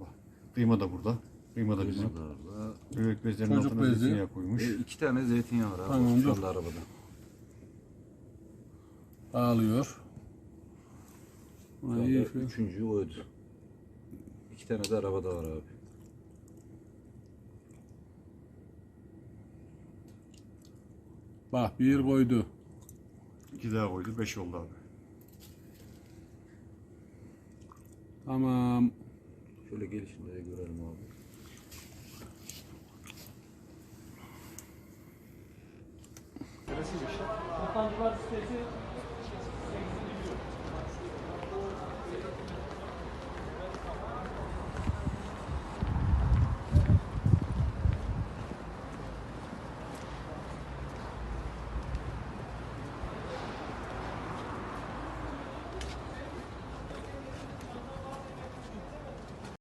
Bak, kıyma da burada. Kıyma da bizim. Kıymalarda. Bebek bezlerinin Çocuk altına bezi. zeytinyağı koymuş. E, iki tane zeytinyağı var abi. Tamam, dur. arabada. Ağlıyor. Ay, anda üçüncü oydu. İki tane de arabada var abi. Bak bir koydu. İki daha koydu. Beş oldu abi. Tamam. Şöyle gelişinde de görelim abi. Hakan Cumartesi